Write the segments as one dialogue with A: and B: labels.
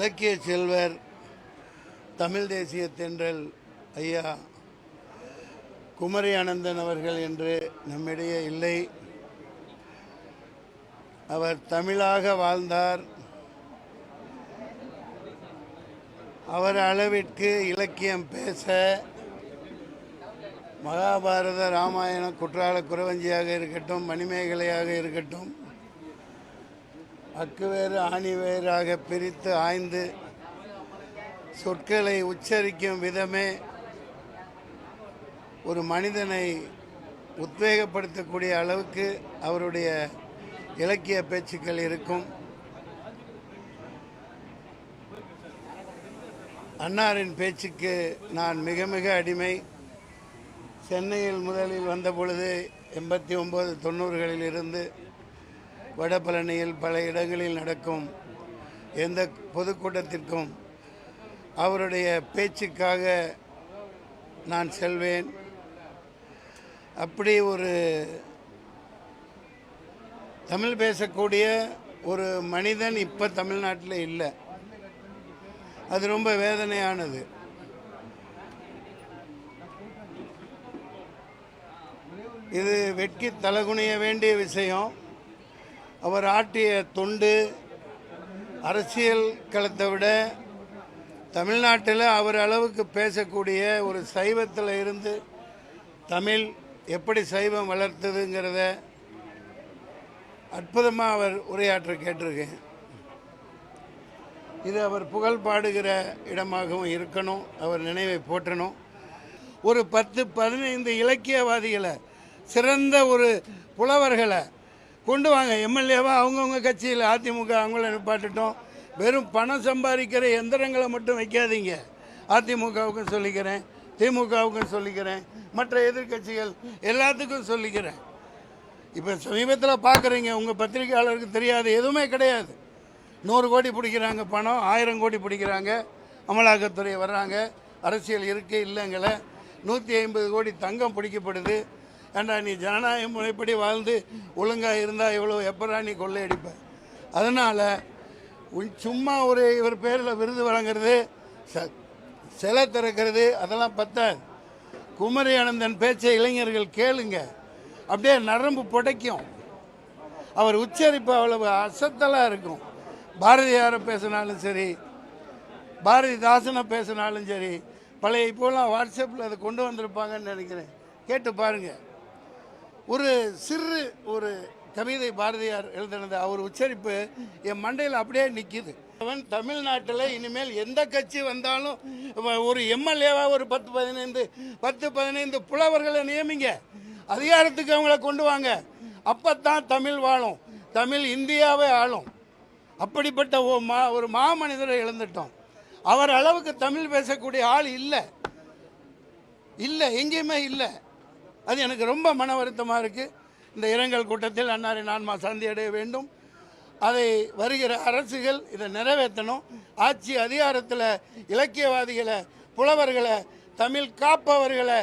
A: இலக்கிய செல்வர் தமிழ் தேசிய தென்றல் ஐயா குமரி அனந்தன் அவர்கள் என்று நம்மிடையே இல்லை. அவர் தமிழாக வாழ்ந்தார். அவர் அளவிற்கு இலக்கியம் பேச மகாபாரத ராமாயண குற்றால குறவஞ்சியாக இருக்கட்டும் மணிமேகலையாக இருக்கட்டும் அக்குவேறு ஆணிவேராக பிரித்து ஆய்ந்து சொற்களை உச்சரிக்கும் விதமே ஒரு மனிதனை உத்வேகப்படுத்தக்கூடிய அளவுக்கு அவருடைய இலக்கிய பேச்சுக்கள் இருக்கும். அன்னாரின் பேச்சுக்கு நான் மிக மிக அடிமை. சென்னையில் முதலில் வந்த பொழுது எண்பத்தி ஒம்பது தொண்ணூறுகளில் இருந்து வடபழனியில் பல இடங்களில் நடக்கும். எந்த பொதுக்கூட்டத்திற்கும் அவருடைய பேச்சுக்காக நான் செல்வேன். அப்படி ஒரு தமிழ் பேசக்கூடிய ஒரு மனிதன் இப்போ தமிழ்நாட்டில் இல்லை. அது ரொம்ப வேதனையானது. இது வெட்கி தலகுனிய வேண்டிய விஷயம். அவர் ஆட்டிய தொண்டு அரசியல் களத்தை விட தமிழ்நாட்டில் அவர் அளவுக்கு பேசக்கூடிய ஒரு சைவத்தில் இருந்து தமிழ் எப்படி சைவம் வளர்த்ததுங்கிறத அற்புதமாக அவர் உரையாற்ற கேட்டிருக்கேன். இது அவர் புகழ் பாடுகிற இடமாகவும் இருக்கணும் அவர் நினைவை போற்றணும். ஒரு பத்து பதினைந்து இலக்கியவாதிகளை சிறந்த ஒரு புலவர்களை கொண்டு வாங்க. எம்எல்ஏவா அவங்கவுங்க கட்சியில் அதிமுக அவங்கள நிப்பாட்டுட்டோம். வெறும் பணம் சம்பாதிக்கிற எந்திரங்களை மட்டும் வைக்காதீங்க. அதிமுகவுக்கும் சொல்லிக்கிறேன் திமுகவுக்கும் சொல்லிக்கிறேன் மற்ற எதிர்க்கட்சிகள் எல்லாத்துக்கும் சொல்லிக்கிறேன். இப்போ சமீபத்தில் பார்க்குறீங்க உங்கள் பத்திரிகையாளருக்கு தெரியாது எதுவுமே கிடையாது. நூறு கோடி பிடிக்கிறாங்க பணம் ஆயிரம் கோடி பிடிக்கிறாங்க அமலாக்கத்துறை வர்றாங்க அரசியல் இருக்கு இல்லைங்களை நூற்றி ஐம்பது கோடி தங்கம் பிடிக்கப்படுது. ஏண்டா நீ ஜனநாயக முறைப்படி வாழ்ந்து ஒழுங்காக இருந்தால் இவ்வளோ எப்படா நீ கொள்ளையடிப்ப? அதனால் சும்மா ஒரு இவர் பேரில் விருது வழங்குறது ச சிலை திறக்கிறது அதெல்லாம் பத்தாது. குமரி அனந்தன் பேச்சை இளைஞர்கள் கேளுங்க. அப்படியே நரம்பு புடைக்கும். அவர் உச்சரிப்பு அவ்வளவு அசத்தலாக இருக்கும். பாரதியாரை பேசினாலும் சரி பாரதிதாசனை பேசினாலும் சரி பழைய இப்போலாம் வாட்ஸ்அப்பில் அதை கொண்டு வந்திருப்பாங்கன்னு நினைக்கிறேன். கேட்டு பாருங்கள் ஒரு சிறு ஒரு கவிதை பாரதியார் எழுதினது. அவர் உச்சரிப்பு என் மண்டையில் அப்படியே நிற்கிது அவன் தமிழ்நாட்டில் இனிமேல் எந்த கட்சி வந்தாலும் ஒரு எம்எல்ஏவா ஒரு பத்து பதினைந்து பத்து பதினைந்து புலவர்களை நியமிங்க. அதிகாரத்துக்கு அவங்கள கொண்டு வாங்க. அப்பத்தான் தமிழ் வாழும். தமிழ் இந்தியாவே ஆளும். அப்படிப்பட்ட ஒரு மா ஒரு மாமனிதரை இழந்துட்டோம். அவர் அளவுக்கு தமிழ் பேசக்கூடிய ஆள் இல்லை. இல்லை எங்கேயுமே இல்லை. அது எனக்கு ரொம்ப மன வருத்தமாக இருக்குது இந்த இரங்கல் கூட்டத்தில் அன்னாரின் ஆன்மா சாந்தி அடைய வேண்டும். அதை வருகிற அரசுகள் இதை நிறைவேற்றணும். ஆட்சி அதிகாரத்தில் இலக்கியவாதிகளை புலவர்களை தமிழ் காப்பவர்களை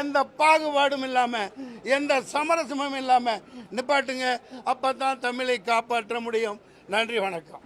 A: எந்த பாகுபாடும் இல்லாமல் எந்த சமரசமும் இல்லாமல் நிப்பாட்டுங்க. அப்போ தான் தமிழை காப்பாற்ற முடியும். நன்றி வணக்கம்.